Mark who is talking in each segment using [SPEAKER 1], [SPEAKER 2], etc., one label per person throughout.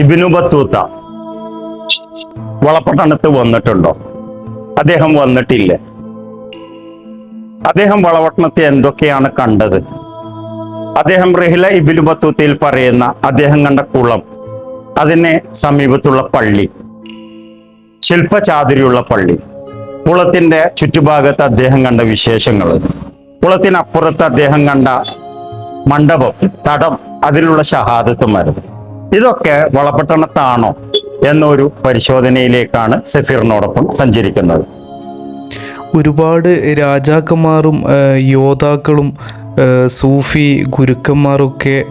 [SPEAKER 1] ഇബിനു Battuta വളപട്ടണത്ത് വന്നിട്ടുണ്ടോ? അദ്ദേഹം വന്നിട്ടില്ല? അദ്ദേഹം വളപട്ടണത്തെ എന്തൊക്കെയാണ് കണ്ടത്? അദ്ദേഹം റഹില ഇബിനു ബത്തൂത്തയിൽ പറയുന്ന അദ്ദേഹം കണ്ട കുളം അതിനെ സമീപത്തുള്ള പള്ളി ശില്പചാതുരിയുള്ള പള്ളി. കുളത്തിന്റെ ചുറ്റുഭാഗത്ത് അദ്ദേഹം കണ്ട വിശേഷങ്ങൾ കുളത്തിനപ്പുറത്ത് അദ്ദേഹം കണ്ട മണ്ഡപം തടം അതിലുള്ള ഷഹാദത്തുമാരും ഇതൊക്കെ വളപട്ടണത്താണോ എന്നൊരു പരിശോധനയിലേക്കാണ് സഫീറിനോടൊപ്പം സഞ്ചരിക്കുന്നത്.
[SPEAKER 2] ഒരുപാട് രാജാക്കന്മാരും യോദ്ധാക്കളും സൂഫി ഗുരുക്കന്മാരൊക്കെ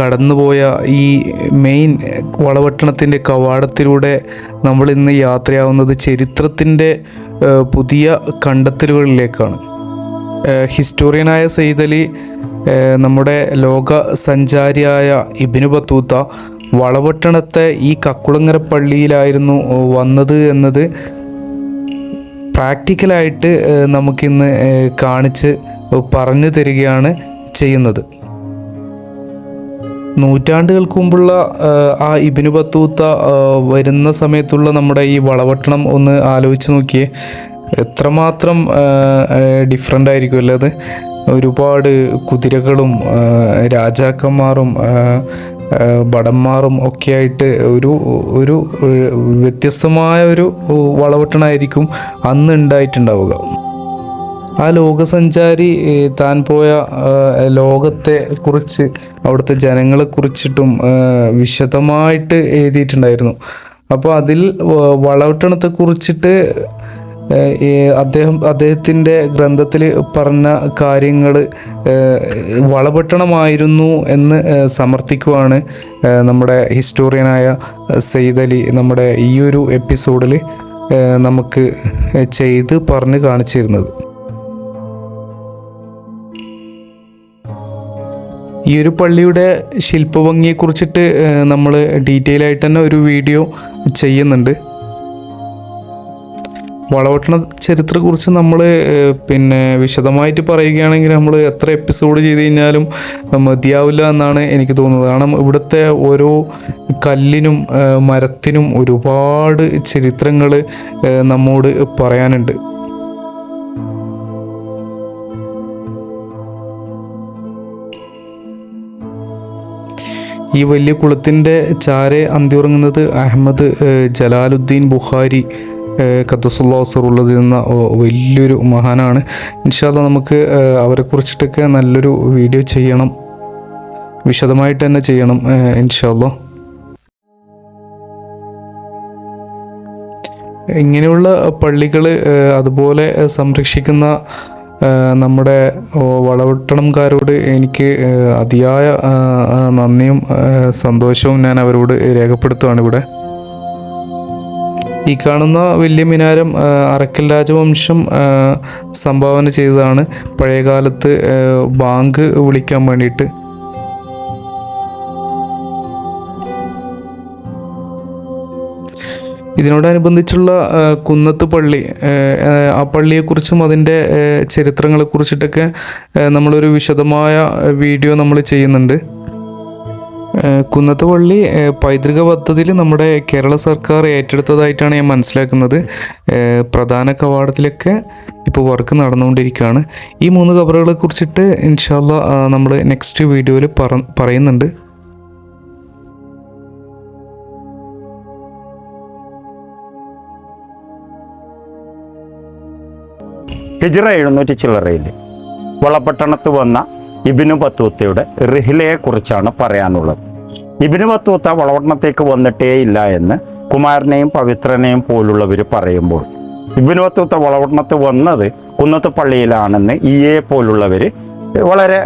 [SPEAKER 2] കടന്നുപോയ ഈ മെയിൻ വളപട്ടണത്തിന്റെ കവാടത്തിലൂടെ നമ്മൾ ഇന്ന് യാത്രയാവുന്നത് ചരിത്രത്തിന്റെ പുതിയ കണ്ടെത്തലുകളിലേക്കാണ്. ഹിസ്റ്റോറിയനായ ആ, നമ്മുടെ ലോക സഞ്ചാരിയായ ഇബിനു ബത്തൂത്ത വളവട്ടണത്തെ ഈ കക്കുളങ്ങര പള്ളിയിലായിരുന്നു വന്നത് എന്നത് പ്രാക്ടിക്കലായിട്ട് നമുക്കിന്ന് കാണിച്ച് പറഞ്ഞു തരികയാണ് ചെയ്യുന്നത്. നൂറ്റാണ്ടുകൾക്ക് മുമ്പുള്ള ആ ഇബിനു ബത്തൂത്ത വരുന്ന സമയത്തുള്ള നമ്മുടെ ഈ വളവട്ടണം ഒന്ന് ആലോചിച്ച് നോക്കിയേ. എത്രമാത്രം ഡിഫറെന്റ് ആയിരിക്കും അല്ലേ അത്? ഒരുപാട് കുതിരകളും രാജാക്കന്മാരും ഭടന്മാറും ഒക്കെയായിട്ട് ഒരു ഒരു വ്യത്യസ്തമായ ഒരു വളവട്ടണായിരിക്കും അന്ന് ഉണ്ടായിട്ടുണ്ടാവുക ആ ലോകസഞ്ചാരി താൻ പോയ ലോകത്തെ കുറിച്ച് അവിടുത്തെ ജനങ്ങളെ കുറിച്ചിട്ടും വിശദമായിട്ട് എഴുതിയിട്ടുണ്ടായിരുന്നു. അപ്പോൾ അതിൽ വളവട്ടണത്തെ കുറിച്ചിട്ട് അദ്ദേഹം അദ്ദേഹത്തിന്റെ ഗ്രന്ഥത്തിൽ പറഞ്ഞ കാര്യങ്ങൾ വളപട്ടണമായിരുന്നു എന്ന് സമർത്ഥിക്കുവാണ് നമ്മുടെ ഹിസ്റ്റോറിയനായ സെയ്ദ് അലി നമ്മുടെ ഈയൊരു എപ്പിസോഡിൽ നമുക്ക് ചെയ്ത് പറഞ്ഞ് കാണിച്ചിരുന്നത്. ഈ ഒരു പള്ളിയുടെ ശില്പഭംഗിയെക്കുറിച്ചിട്ട് നമ്മൾ ഡീറ്റെയിൽ ആയിട്ട് തന്നെ ഒരു വീഡിയോ ചെയ്യുന്നുണ്ട്. വളവട്ടണ ചരിത്രത്തെക്കുറിച്ച് നമ്മൾ പിന്നെ വിശദമായിട്ട് പറയുകയാണെങ്കിൽ നമ്മൾ എത്ര എപ്പിസോഡ് ചെയ്ത് കഴിഞ്ഞാലും മതിയാവില്ല എന്നാണ് എനിക്ക് തോന്നുന്നത്. കാരണം ഇവിടുത്തെ ഓരോ കല്ലിനും മരത്തിനും ഒരുപാട് ചരിത്രങ്ങൾ നമ്മോട് പറയാനുണ്ട്. ഈ വലിയ കുളത്തിന്റെ ചാരെ അന്തിയുറങ്ങുന്നത് അഹമ്മദ് ജലാലുദ്ദീൻ ബുഖാരി. ഖത്തസുല്ലാസറുള്ളത് എന്ന ഓ- വലിയൊരു മഹാനാണ്. ഇൻഷാല്ല നമുക്ക് അവരെ കുറിച്ചിട്ടൊക്കെ നല്ലൊരു വീഡിയോ ചെയ്യണം. വിശദമായിട്ട് തന്നെ ചെയ്യണം ഇൻഷാല്ല ഇങ്ങനെയുള്ള പള്ളികൾ അതുപോലെ സംരക്ഷിക്കുന്ന നമ്മുടെ വളവട്ടണംകാരോട് എനിക്ക് അതിയായ നന്ദിയും സന്തോഷവും ഞാൻ അവരോട് രേഖപ്പെടുത്തുകയാണ് ഇവിടെ. ഈ കാണുന്ന വലിയ മിനാരം അറക്കൽ രാജവംശം സംഭാവന ചെയ്തതാണ് പഴയകാലത്ത് ബാങ്ക് വിളിക്കാൻ വേണ്ടിയിട്ട്. ഇതിനോടനുബന്ധിച്ചുള്ള കുന്നത്ത് പള്ളി ആ, പള്ളിയെക്കുറിച്ചും അതിന്റെ ചരിത്രങ്ങളെക്കുറിച്ചിട്ടൊക്കെ നമ്മളൊരു വിശദമായ വീഡിയോ നമ്മൾ ചെയ്യുന്നുണ്ട്. കുന്നത്ത് പള്ളി പൈതൃക പദ്ധതിയിൽ നമ്മുടെ കേരള സർക്കാർ ഏറ്റെടുത്തതായിട്ടാണ് ഞാൻ മനസ്സിലാക്കുന്നത്. പ്രധാന കവാടത്തിലൊക്കെ ഇപ്പോൾ വർക്ക് നടന്നുകൊണ്ടിരിക്കുകയാണ്. ഈ മൂന്ന് കബറുകളെ കുറിച്ചിട്ട് ഇൻഷാല്ല നമ്മൾ നെക്സ്റ്റ് വീഡിയോയിൽ പറ പറയുന്നുണ്ട്.
[SPEAKER 1] ഹിജറ എഴുന്നൂറ്റി ചില്ലറയിൽ വളപട്ടണത്ത് വന്ന ഇബിനു ബത്തൂത്തയുടെ റിഹിലയെ കുറിച്ചാണ് പറയാനുള്ളത്. ഇബിനു ബത്തൂത്ത വളവട്ടണത്തേക്ക് വന്നിട്ടേ ഇല്ല എന്ന് കുമാരനെയും പവിത്രനെയും പോലുള്ളവർ പറയുമ്പോൾ ഇബിനു ബത്തൂത്ത വളവട്ടണത്ത് വന്നത് കുന്നത്ത് പള്ളിയിലാണെന്ന് ഇയെ പോലുള്ളവർ വളരെ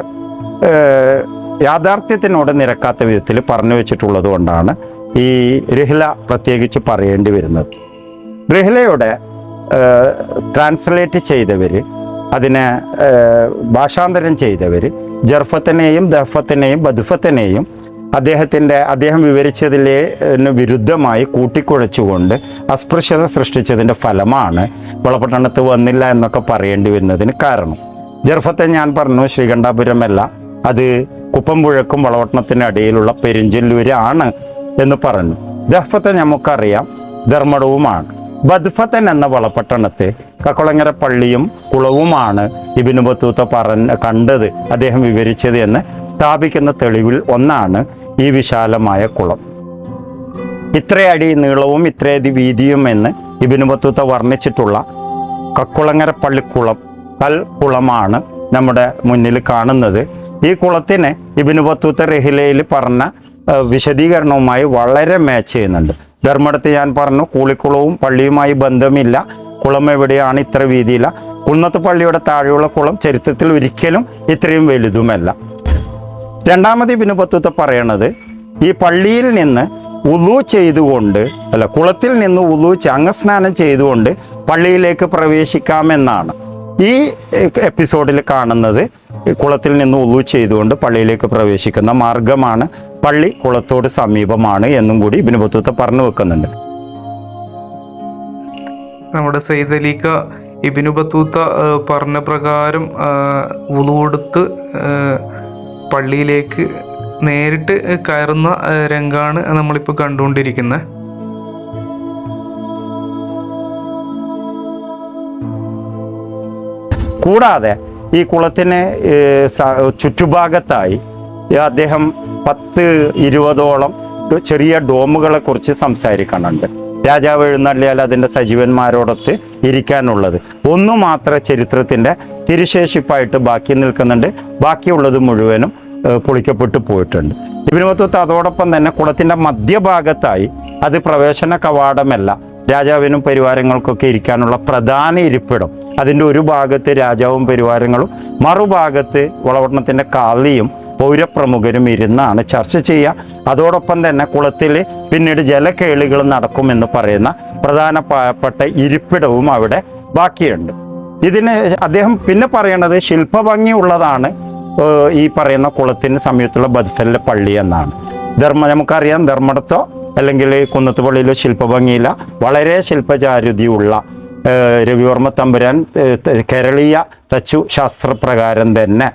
[SPEAKER 1] യാഥാർത്ഥ്യത്തിനോട് നിരക്കാത്ത വിധത്തിൽ പറഞ്ഞു വെച്ചിട്ടുള്ളത് കൊണ്ടാണ് ഈ റിഹില പ്രത്യേകിച്ച് പറയേണ്ടി വരുന്നത്. റിഹ്ലയുടെ ട്രാൻസ്ലേറ്റ് ചെയ്തവർ അതിനെ ഭാഷാന്തരം ചെയ്തവർ ജർഫത്തിനെയും ദഫത്തിനെയും ബദുഫത്തിനെയും അദ്ദേഹത്തിന്റെ അദ്ദേഹം വിവരിച്ചതിലെ വിരുദ്ധമായി കൂട്ടിക്കുഴച്ചുകൊണ്ട് അസ്പൃശ്യത സൃഷ്ടിച്ചതിന്റെ ഫലമാണ് വളപട്ടണത്ത് വന്നില്ല എന്നൊക്കെ പറയേണ്ടി വരുന്നതിന് കാരണം. ജർഫത്തെ ഞാൻ പറഞ്ഞു ശ്രീകണ്ഠാപുരമല്ല. അത് കുപ്പംപുഴക്കും പെരിഞ്ചല്ലൂര് ആണ് എന്ന് പറഞ്ഞു. ദഹ്ഫത്ത് നമുക്കറിയാം ധർമ്മടവുമാണ്. ബദ്ഫത്തൻ എന്ന വളപട്ടണത്തെ കക്കുളങ്ങര പള്ളിയും കുളവുമാണ് ഇബിനു ബത്തൂത്ത പറഞ്ഞ കണ്ടത്. അദ്ദേഹം വിവരിച്ചത് എന്ന് സ്ഥാപിക്കുന്ന തെളിവിൽ ഒന്നാണ് ഈ വിശാലമായ കുളം. ഇത്രയടി നീളവും ഇത്രയടി വീതിയും എന്ന് ഇബിനു ബത്തൂത്ത വർണിച്ചിട്ടുള്ള കക്കുളങ്ങര പള്ളിക്കുളം കൽ കുളമാണ് നമ്മുടെ മുന്നിൽ കാണുന്നത്. ഈ കുളത്തിന് ഇബിനു ബത്തൂത്ത റഹിലയിൽ പറഞ്ഞ വിശദീകരണവുമായി വളരെ മാച്ച് ചെയ്യുന്നുണ്ട്. ധർമ്മടത്ത് ഞാൻ പറഞ്ഞു കൂളിക്കുളവും പള്ളിയുമായി ബന്ധമില്ല. കുളം എവിടെയാണ്? ഇത്ര വീതിയില്ല. കുന്നത്ത് പള്ളിയുടെ താഴെയുള്ള കുളം ചരിത്രത്തിൽ ഒരിക്കലും ഇത്രയും വലുതുമല്ല. രണ്ടാമത് ഇബിനു പറയണത് ഈ പള്ളിയിൽ നിന്ന് ഉളു ചെയ്തുകൊണ്ട് അല്ല കുളത്തിൽ നിന്ന് ഉളു അംഗസ്നാനം ചെയ്തുകൊണ്ട് പള്ളിയിലേക്ക് പ്രവേശിക്കാമെന്നാണ് ഈ എപ്പിസോഡിൽ കാണുന്നത്. കുളത്തിൽ നിന്ന് ഉളു ചെയ്തുകൊണ്ട് പള്ളിയിലേക്ക് പ്രവേശിക്കുന്ന മാർഗമാണ് പള്ളി കുളത്തോട് സമീപമാണ് എന്നും കൂടി ഇബിന് ബത്തൂത്ത പറഞ്ഞു വെക്കുന്നുണ്ട്.
[SPEAKER 2] നമ്മുടെ സൈദലിക്ക ഇബിനു ബത്തൂത്ത പറഞ്ഞ പ്രകാരം ഉളുവെടുത്ത് പള്ളിയിലേക്ക് നേരിട്ട് കയറുന്ന രംഗമാണ് രംഗാണ് നമ്മളിപ്പോൾ കണ്ടുകൊണ്ടിരിക്കുന്നത്
[SPEAKER 1] കൂടാതെ ഈ കുളത്തിന് ചുറ്റുഭാഗത്തായി അദ്ദേഹം പത്ത് ഇരുപതോളം ചെറിയ ഡോമുകളെ കുറിച്ച് സംസാരിക്കുന്നുണ്ട് രാജാവ് എഴുന്നള്ളിയാൽ അതിന്റെ സജീവന്മാരോടൊത്ത് ഇരിക്കാനുള്ളത്. ഒന്നു മാത്രം ചരിത്രത്തിന്റെ തിരുശേഷിപ്പായിട്ട് ബാക്കി നിൽക്കുന്നുണ്ട്. ബാക്കിയുള്ളത് മുഴുവനും പൊളിക്കപ്പെട്ടു പോയിട്ടുണ്ട്. ഇബിനുമത്വത്ത് അതോടൊപ്പം തന്നെ കുളത്തിന്റെ മധ്യഭാഗത്തായി അത് പ്രവേശന കവാടമല്ല. രാജാവിനും പരിവാരങ്ങൾക്കൊക്കെ ഇരിക്കാനുള്ള പ്രധാന ഇരിപ്പിടം. അതിന്റെ ഒരു ഭാഗത്ത് രാജാവും പരിവാരങ്ങളും മറുഭാഗത്ത് വളവട്ടണത്തിന്റെ കാളിയും പൗരപ്രമുഖരും ഇരുന്നാണ് ചർച്ച ചെയ്യുക. അതോടൊപ്പം തന്നെ കുളത്തിൽ പിന്നീട് ജലക്കേളികൾ നടക്കുമെന്ന് പറയുന്ന പ്രധാനപ്പെട്ട ഇരിപ്പിടവും അവിടെ ബാക്കിയുണ്ട്. ഇതിന് അദ്ദേഹം പിന്നെ പറയണത് ശില്പഭംഗിയുള്ളതാണ് ഈ പറയുന്ന കുളത്തിന് സമീപത്തുള്ള ബദ്ഫലിലെ പള്ളി എന്നാണ്. ധർമ്മ നമുക്കറിയാം ധർമ്മടത്തോ അല്ലെങ്കിൽ കുന്നത്തുപള്ളിയിലോ ശില്പഭംഗിയില്ല. വളരെ ശില്പചാരുതിയുള്ള രവിവർമ്മ തമ്പുരാൻ കേരളീയ തച്ചു ശാസ്ത്രപ്രകാരം തന്നെ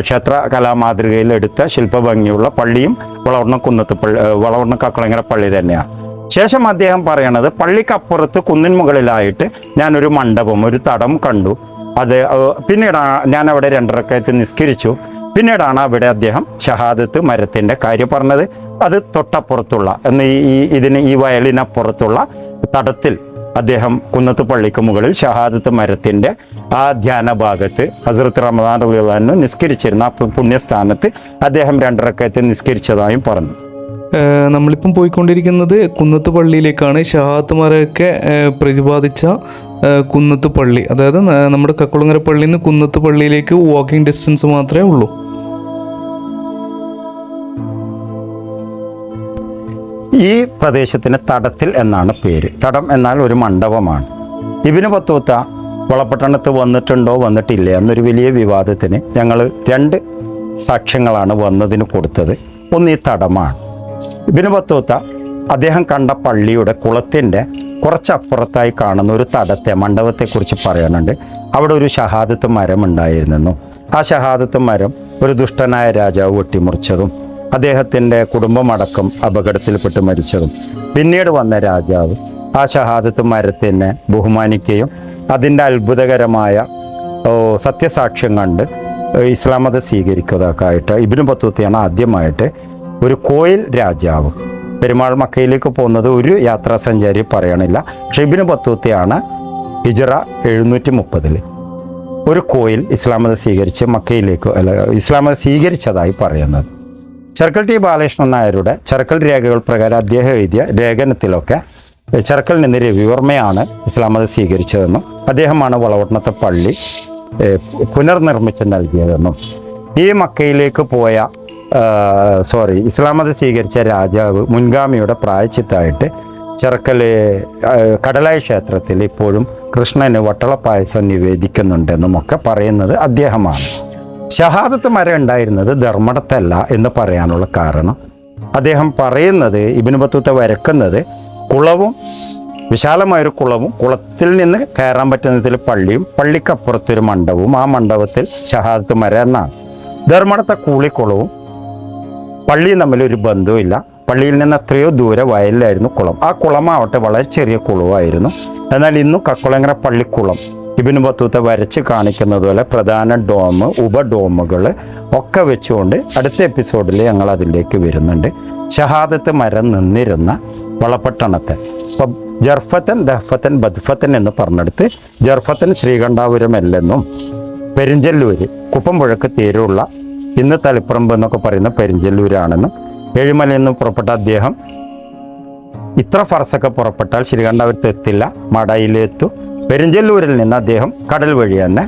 [SPEAKER 1] ക്ഷേത്ര കലാമാതൃകയിൽ എടുത്ത ശില്പഭംഗിയുള്ള പള്ളിയും വളവണ്ണ കുന്നത്ത് പള്ളി വളവണ്ണ കക്കളങ്ങര പള്ളി തന്നെയാണ് ശേഷം അദ്ദേഹം പറയണത് പള്ളിക്കപ്പുറത്ത് കുന്നിൻ മുകളിലായിട്ട് ഞാനൊരു മണ്ഡപം ഒരു തടം കണ്ടു. അത് പിന്നീട് പിന്നീടാണ് ഞാൻ അവിടെ രണ്ടരക്കയത്ത് നിസ്കരിച്ചു. പിന്നീടാണ് അവിടെ അദ്ദേഹം ഷഹാദത്ത് മരത്തിന്റെ കാര്യം പറഞ്ഞത്. അത് തൊട്ടപ്പുറത്തുള്ള എന്ന് ഈ- ഇതിന് ഈ വയലിനപ്പുറത്തുള്ള തടത്തിൽ അദ്ദേഹം കുന്നത്ത് പള്ളിക്ക് മുകളിൽ ഷഹാദത്ത് മരത്തിന്റെ ആ ധ്യാന ഭാഗത്ത് ഹസരത്ത് റമദാൻ റഹ്ലാനു നിസ്കരിച്ചിരുന്ന ആ പുണ്യസ്ഥാനത്ത് അദ്ദേഹം രണ്ടരക്കയത്ത് നിസ്കരിച്ചതായും പറഞ്ഞു.
[SPEAKER 2] നമ്മളിപ്പം പോയിക്കൊണ്ടിരിക്കുന്നത് കുന്നത്ത് പള്ളിയിലേക്കാണ്. ഷഹാത്തുമാരൊക്കെ പ്രതിപാദിച്ച കുന്നത്ത് പള്ളി. അതായത് നമ്മുടെ കക്കുളങ്ങര പള്ളിയിൽ നിന്ന് കുന്നത്ത് പള്ളിയിലേക്ക് വാക്കിംഗ് ഡിസ്റ്റൻസ് മാത്രമേ ഉള്ളൂ.
[SPEAKER 1] ഈ പ്രദേശത്തിന് തടത്തിൽ എന്നാണ് പേര്. തടം എന്നാൽ ഒരു മണ്ഡപമാണ്. ഇബിന് പത്തൂത്ത വളപട്ടണത്ത് വന്നിട്ടുണ്ടോ വന്നിട്ടില്ല എന്നൊരു വലിയ വിവാദത്തിന് ഞങ്ങൾ രണ്ട് സാക്ഷ്യങ്ങളാണ് വന്നതിന് കൊടുത്തത്. ഒന്ന് ഈ തടമാണ്. ഇബിന് പത്തൂത്ത അദ്ദേഹം കണ്ട പള്ളിയുടെ കുളത്തിന്റെ കുറച്ചപ്പുറത്തായി കാണുന്ന ഒരു തടത്തെ മണ്ഡപത്തെക്കുറിച്ച് പറയാനുണ്ട്. അവിടെ ഒരു ഷഹാദത്ത് മരം ഉണ്ടായിരുന്നെന്നും ആ ഷഹാദത്ത് മരം ഒരു ദുഷ്ടനായ രാജാവ് വെട്ടിമുറിച്ചതും അദ്ദേഹത്തിന്റെ കുടുംബമടക്കം അപകടത്തിൽപ്പെട്ട് മരിച്ചതും. പിന്നീട് വന്ന രാജാവ് ആ ഷഹാദത്ത് മരത്തിനെ ബഹുമാനിക്കുകയും അതിന്റെ അത്ഭുതകരമായ സത്യസാക്ഷ്യം കണ്ട് ഇസ്ലാം മതം സ്വീകരിക്കുന്നതൊക്കെ ഇബിനു ആദ്യമായിട്ട് ഒരു കോയിൽ രാജാവ് പെരുമാൾ മക്കയിലേക്ക് പോകുന്നത് ഒരു യാത്രാ സഞ്ചാരി പറയണില്ല. പക്ഷെ ഇബിനു ബത്തൂത്തിയാണ് ഹിജറ എഴുന്നൂറ്റി മുപ്പതിൽ ഒരു കോയിൽ ഇസ്ലാം മതം സ്വീകരിച്ച് മക്കയിലേക്ക് അല്ല ഇസ്ലാം മതം സ്വീകരിച്ചതായി പറയുന്നത്. ചെറുക്കൽ ടി ബാലകൃഷ്ണൻ നായരുടെ ചെറുക്കൽ രേഖകൾ പ്രകാരം അദ്ദേഹം എഴുതിയ ലേഖനത്തിലൊക്കെ ചെറുക്കലിനെ നിന്ന് രവിവർമ്മയാണ് ഇസ്ലാം മത സ്വീകരിച്ചതെന്നും അദ്ദേഹമാണ് വളവട്ടണത്തെ പള്ളി പുനർനിർമ്മിച്ച് നൽകിയതെന്നും. ഈ മക്കയിലേക്ക് പോയ സോറി ഇസ്ലാം മത സ്വീകരിച്ച രാജാവ് മുൻഗാമിയുടെ പ്രായച്ചിത്തായിട്ട് ചെറുക്കൽ കടലായ ക്ഷേത്രത്തിൽ ഇപ്പോഴും കൃഷ്ണന് വട്ടളപ്പായസം നിവേദിക്കുന്നുണ്ടെന്നും ഒക്കെ പറയുന്നത് അദ്ദേഹമാണ്. ഷഹാദത്ത് മരം ഉണ്ടായിരുന്നത് ധർമ്മടത്തല്ല എന്ന് പറയാനുള്ള കാരണം. അദ്ദേഹം പറയുന്നത് ഇബിന് ബത്തൂത്ത വരക്കുന്നത് കുളവും വിശാലമായൊരു കുളവും കുളത്തിൽ നിന്ന് കയറാൻ പറ്റുന്ന പള്ളിയും പള്ളിക്കപ്പുറത്തൊരു മണ്ഡപവും ആ മണ്ഡപത്തിൽ ഷഹാദത്ത് മരം എന്നാണ്. ധർമ്മടത്തെ കൂളിക്കുളവും പള്ളിയും തമ്മിൽ ഒരു ബന്ധവുമില്ല. പള്ളിയിൽ നിന്ന് എത്രയോ ദൂരെ വയലിലായിരുന്നു കുളം. ആ കുളമാവട്ടെ വളരെ ചെറിയ കുളവായിരുന്നു എന്നാൽ ഇന്നും കക്കുളങ്ങര പള്ളിക്കുളം ഇബിന് ബത്തൂത്ത വരച്ച് കാണിക്കുന്നത് പോലെ പ്രധാന ഡോം ഉപഡോമുകൾ ഒക്കെ വെച്ചുകൊണ്ട് അടുത്ത എപ്പിസോഡിൽ ഞങ്ങൾ അതിലേക്ക് വരുന്നുണ്ട്. ഷഹാദത്ത് മരം നിന്നിരുന്ന വളപട്ടണത്തെ. ഇപ്പം ജർഫത്തൻ ദഹ്ഫത്തൻ ബദ്ഫത്തൻ എന്ന് പറഞ്ഞെടുത്ത് ജർഫത്തൻ ശ്രീകണ്ഠാപുരം അല്ലെന്നും പെരിഞ്ചല്ലൂര് കുപ്പംപുഴക്ക് തീരുള്ള ഇന്ന് തളിപ്പറമ്പ് എന്നൊക്കെ പറയുന്ന പെരിഞ്ചല്ലൂരാണെന്നും ഏഴുമലയിൽ നിന്ന് പുറപ്പെട്ട അദ്ദേഹം ഇത്ര ഫർസൊക്കെ പുറപ്പെട്ടാൽ ശ്രീകണ്ഠാപുരത്ത് എത്തില്ല. മടയിലെത്തും. പെരിഞ്ചല്ലൂരിൽ നിന്ന് അദ്ദേഹം കടൽ വഴി തന്നെ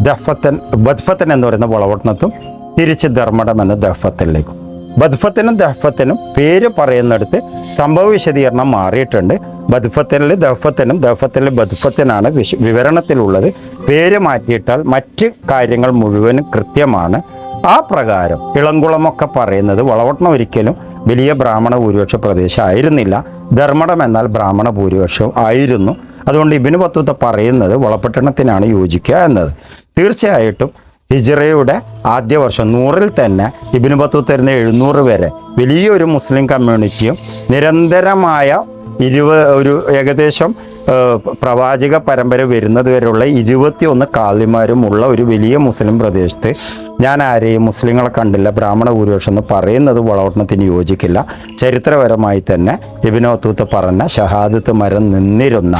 [SPEAKER 1] ദഫത്തൻ ബദ്ഫത്തൻ എന്ന് പറയുന്ന വളവട്ടണത്തും തിരിച്ച് ധർമ്മടം എന്ന ദഫത്തനിലേക്കും. ബദ്ഫത്തിനും ദഹഫത്തനും പേര് പറയുന്നിടത്ത് സംഭവ വിശദീകരണം മാറിയിട്ടുണ്ട്. ബദ്ഫത്തനിൽ ദഹഫത്തനും ദഹഫത്തനിൽ ബദ്ഫത്തിനാണ് വിശ വിവരണത്തിലുള്ളത്. പേര് മാറ്റിയിട്ടാൽ മറ്റ് കാര്യങ്ങൾ മുഴുവനും കൃത്യമാണ്. ആ പ്രകാരം ഇളംകുളമൊക്കെ പറയുന്നത് വളവട്ടണം ഒരിക്കലും വലിയ ബ്രാഹ്മണ ഭൂരിപക്ഷ പ്രദേശമായിരുന്നില്ല ധർമ്മടം എന്നാൽ ബ്രാഹ്മണ ഭൂരിപക്ഷം ആയിരുന്നു. അതുകൊണ്ട് ഇബിന് പത്തുത്ത പറയുന്നത് വളപട്ടണത്തിനാണ് യോജിക്കുക എന്നത്. തീർച്ചയായിട്ടും ഹിജറയുടെ ആദ്യ വർഷം നൂറിൽ തന്നെ ഇബിന് ബത്തൂത്ത് വരുന്ന എഴുന്നൂറ് വരെ വലിയൊരു മുസ്ലിം കമ്മ്യൂണിറ്റിയും നിരന്തരമായ ഇരുപത് ഒരു ഏകദേശം പ്രവാചക പരമ്പര വരുന്നത് വരെയുള്ള ഇരുപത്തിയൊന്ന് കാലിമാരും ഉള്ള ഒരു വലിയ മുസ്ലിം പ്രദേശത്ത് ഞാൻ ആരെയും മുസ്ലിങ്ങളെ കണ്ടില്ല ബ്രാഹ്മണ ഭൂരിപക്ഷം എന്ന് പറയുന്നത് വളവട്ടണത്തിന് യോജിക്കില്ല. ചരിത്രപരമായി തന്നെ ഇബിനോത്തൂത്ത് പറഞ്ഞ ഷഹാദത്ത് മരം നിന്നിരുന്ന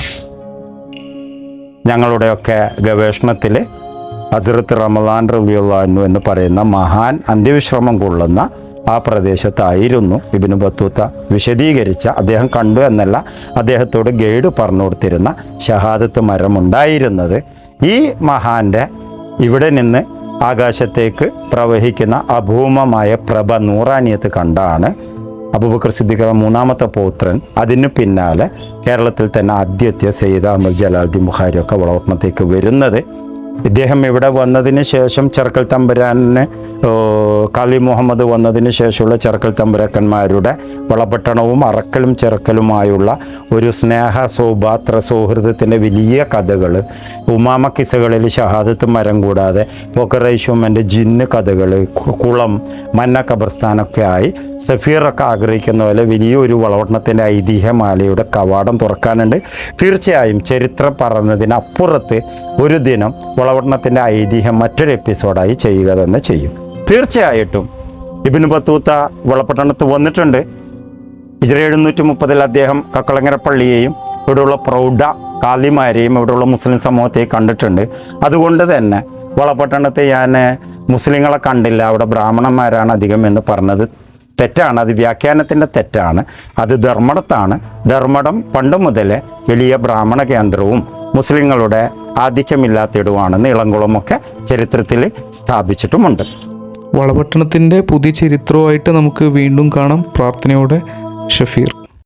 [SPEAKER 1] ഞങ്ങളുടെയൊക്കെ ഗവേഷണത്തിൽ ഹസ്രത്ത് റമദാൻ റബിയുള്ളു എന്ന് പറയുന്ന മഹാൻ അന്ത്യവിശ്രമം കൊള്ളുന്ന ആ പ്രദേശത്തായിരുന്നു ഇബിന് ബത്തൂത്ത വിശദീകരിച്ച അദ്ദേഹം കണ്ടു എന്നല്ല അദ്ദേഹത്തോട് ഗൈഡ് പറഞ്ഞു കൊടുത്തിരുന്ന ഷഹാദത്ത് മരം ഉണ്ടായിരുന്നത് ഈ മഹാന്റെ ഇവിടെ നിന്ന് ആകാശത്തേക്ക് പ്രവഹിക്കുന്ന അഭൂമമായ പ്രഭ നൂറാനിയത്ത് കണ്ടാണ് അബൂബക്കർ സിദ്ദിഖ മൂന്നാമത്തെ പൗത്രൻ. അതിനു പിന്നാലെ കേരളത്തിൽ തന്നെ ആദ്യത്തെ സെയ്ദ് അഹമ്മദ് ജലാൽദ്ദീൻ ബുഖാരി ഒക്കെ വളവട്ടണത്തേക്ക് വരുന്നത്. ഇദ്ദേഹം ഇവിടെ വന്നതിന് ശേഷം ചെറുക്കൽ തമ്പുരാനെ കാളി മുഹമ്മദ് വന്നതിന് ശേഷമുള്ള ചെറുക്കൽ തമ്പുരാക്കന്മാരുടെ വളപട്ടണവും അറക്കലും ചെറുക്കലുമായുള്ള ഒരു സ്നേഹ സൗഭാത്ര സൗഹൃദത്തിന്റെ വലിയ കഥകൾ. ഉമാമ കിസകളിൽ ഷഹാദത്ത് മരം കൂടാതെ പൊക്കറൈഷുമന്റെ ജിന്ന് കഥകൾ കുളം മന്ന കബർസ്ഥാനൊക്കെ ആയി സഫീറൊക്കെ ആഗ്രഹിക്കുന്ന പോലെ വലിയൊരു വളപട്ടണത്തിന്റെ ഐതിഹ്യമാലയുടെ കവാടം തുറക്കാനുണ്ട്. തീർച്ചയായും ചരിത്രം പറഞ്ഞതിനപ്പുറത്ത് ഒരു ദിനം വളവട്ടണത്തിന്റെ ഐതിഹ്യം മറ്റൊരു എപ്പിസോഡായി ചെയ്യുക തന്നെ ചെയ്യും. തീർച്ചയായിട്ടും ഇബിന് ബത്തൂത്ത വളപട്ടണത്ത് വന്നിട്ടുണ്ട്. ഇതിലെ എഴുന്നൂറ്റി മുപ്പതിൽ അദ്ദേഹം കക്കളങ്ങര പള്ളിയെയും ഇവിടെയുള്ള പ്രൗഢ കാലിമാരെയും ഇവിടെയുള്ള മുസ്ലിം സമൂഹത്തെയും കണ്ടിട്ടുണ്ട്. അതുകൊണ്ട് തന്നെ വളപട്ടണത്തെ ഞാൻ മുസ്ലിങ്ങളെ കണ്ടില്ല. അവിടെ ബ്രാഹ്മണന്മാരാണ് അധികം എന്ന് പറഞ്ഞത്. തെറ്റാണ്. അത് വ്യാഖ്യാനത്തിന്റെ തെറ്റാണ്. അത് ധർമ്മടത്താണ്. ധർമ്മടം പണ്ട് മുതലേ വലിയ ബ്രാഹ്മണ കേന്ദ്രവും മുസ്ലിങ്ങളുടെ ആധിക്യമില്ലാത്തിടവുമാണെന്ന് ഇളംകുളമൊക്കെ ചരിത്രത്തിൽ സ്ഥാപിച്ചിട്ടുമുണ്ട്.
[SPEAKER 2] വളപട്ടണത്തിന്റെ പുതിയ ചരിത്രവുമായിട്ട് നമുക്ക് വീണ്ടും കാണാം. പ്രാർത്ഥനയോടെ ഷഫീർ.